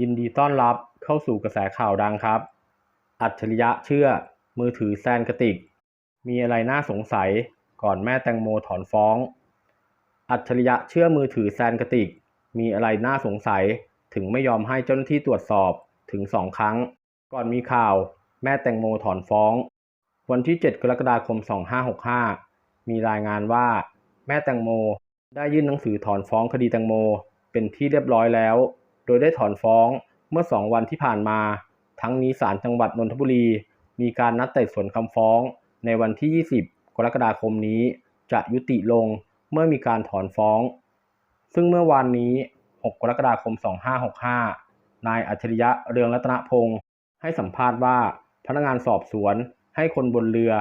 ยินดีต้อนรับเข้าสู่กระแสข่าวดังครับ อัจฉริยะเชื่อ มือถือแซนกติก มีอะไรน่าสงสัยก่อนแม่แตงโมถอนฟ้อง อัจฉริยะเชื่อมือถือแซนกติก มีอะไรน่าสงสัยถึงไม่ยอมให้เจ้าหน้าที่ตรวจสอบถึงสองครั้ง ก่อนมีข่าวแม่แตงโมถอนฟ้อง วันที่ 7 กรกฎาคม 2565 มีรายงานว่า แม่แตงโมได้ยื่นหนังสือถอนฟ้องคดีแตงโม เป็นที่เรียบร้อยแล้ว ดยได้ถอนฟ้องเมื่อ 2 วันที่ผ่านมา ทั้งนี้ศาลจังหวัดนนทบุรี มีการนัดไต่สวนคำฟ้อง ในวันที่ 20 กรกฎาคมนี้ จะยุติลงเมื่อมีการถอนฟ้อง ซึ่งเมื่อวานนี้ 6 กรกฎาคม 2565 นายอัจฉริยะเรืองรัตนพงศ์ให้สัมภาษณ์ว่าพนักงานสอบสวนให้คนบนเรือ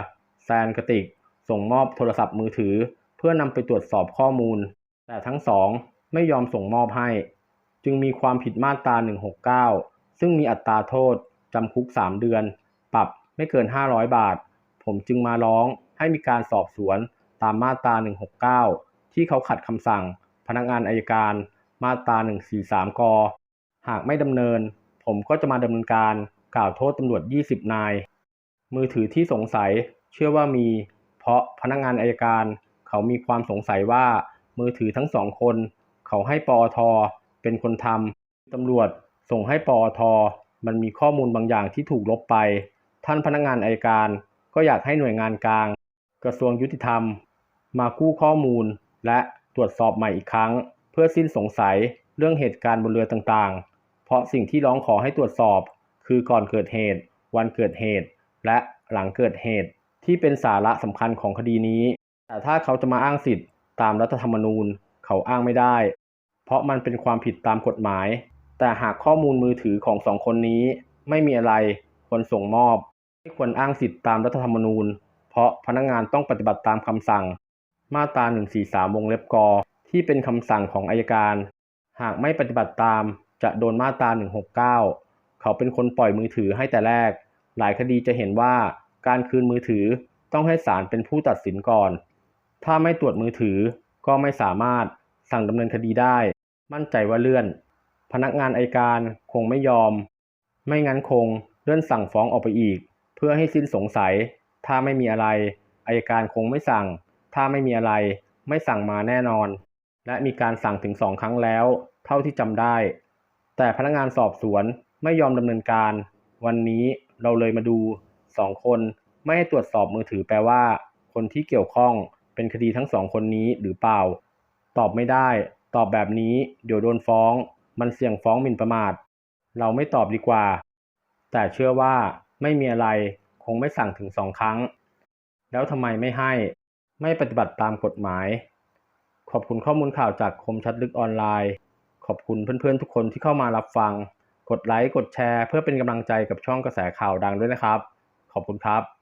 แซนกติก ส่งมอบโทรศัพท์มือถือ เพื่อนำไปตรวจสอบข้อมูล แต่ทั้งสองไม่ยอมส่งมอบให้ จึงมีความผิดมาตรา 169 ซึ่งมีอัตราโทษจำคุก 3 เดือน ปรับไม่เกิน 500 บาท ผมจึงมาร้องให้มีการสอบสวนตามมาตรา 169 ที่เขาขัดคำสั่ง พนักงานอายการมาตรา 143 ก หากไม่ดำเนิน ผมก็จะมาดำเนินการกล่าวโทษตำรวจ 20 นาย มือถือที่สงสัยเชื่อว่ามี เพราะพนักงานอายการ เขามีความสงสัยว่า มือถือทั้งสองคน เขาให้ปอท เป็นคนทำตำรวจส่งให้ปอท มันมีข้อมูลบางอย่างที่ถูกลบไป ท่านพนักงานอายการ ก็อยากให้หน่วยงานกลาง กระทรวงยุติธรรม มากู้ข้อมูล และตรวจสอบใหม่อีกครั้ง เพื่อสิ้นสงสัยเรื่องเหตุการณ์บนเรือต่างๆ เพราะสิ่งที่ร้องขอให้ตรวจสอบ คือก่อนเกิดเหตุ วันเกิดเหตุ และหลังเกิดเหตุ ที่เป็นสาระสำคัญของคดีนี้ แต่ถ้าเขาจะมาอ้างสิทธิ์ตามรัฐธรรมนูญ เขาอ้างไม่ได้ เพราะมันเป็นความผิดตามกฎหมาย แต่หากข้อมูลมือถือของสองคนนี้ไม่มีอะไรควรส่งมอบ ไม่ควรอ้างสิทธิ์ตามรัฐธรรมนูญ เพราะพนักงานต้องปฏิบัติตามคำสั่ง มาตรา 143 วงเล็บกที่เป็นคำสั่งของอายการ หากไม่ปฏิบัติตามจะโดนมาตรา 169 เขาเป็นคนปล่อยมือถือให้แต่แรก หลายคดีจะเห็นว่าการคืนมือถือต้องให้ศาลเป็นผู้ตัดสินก่อน ถ้าไม่ตรวจมือถือก็ไม่สามารถสั่งดำเนินคดีได้ มั่นใจว่าเลื่อน พนักงานอายการคงไม่ยอม ไม่งั้นคงเลื่อนสั่งฟ้องออกไปอีก เพื่อให้สิ้นสงสัย ถ้าไม่มีอะไรอายการคงไม่สั่ง ถ้าไม่มีอะไร ไม่สั่งมาแน่นอน และมีการสั่งถึงสองครั้งแล้ว เท่าที่จำได้ แต่พนักงานสอบสวนไม่ยอมดำเนินการ วันนี้เราเลยมาดูสองคนไม่ให้ตรวจสอบมือถือแปลว่า คนที่เกี่ยวข้องเป็นคดีทั้งสองคนนี้หรือเปล่า ตอบไม่ได้ ตอบแบบนี้เดี๋ยวโดนฟ้อง มันเสี่ยงฟ้องหมิ่นประมาท เราไม่ตอบดีกว่า แต่เชื่อว่าไม่มีอะไรคงไม่สั่งถึงสองครั้ง แล้วทำไมไม่ให้ ไม่ปฏิบัติตามกฎหมาย ขอบคุณข้อมูลข่าวจากคมชัดลึกออนไลน์ ขอบคุณเพื่อนๆทุกคนที่เข้ามารับฟัง กดไลค์ กดแชร์ เพื่อเป็นกำลังใจกับช่องกระแสข่าวดังด้วยนะครับ ขอบคุณครับ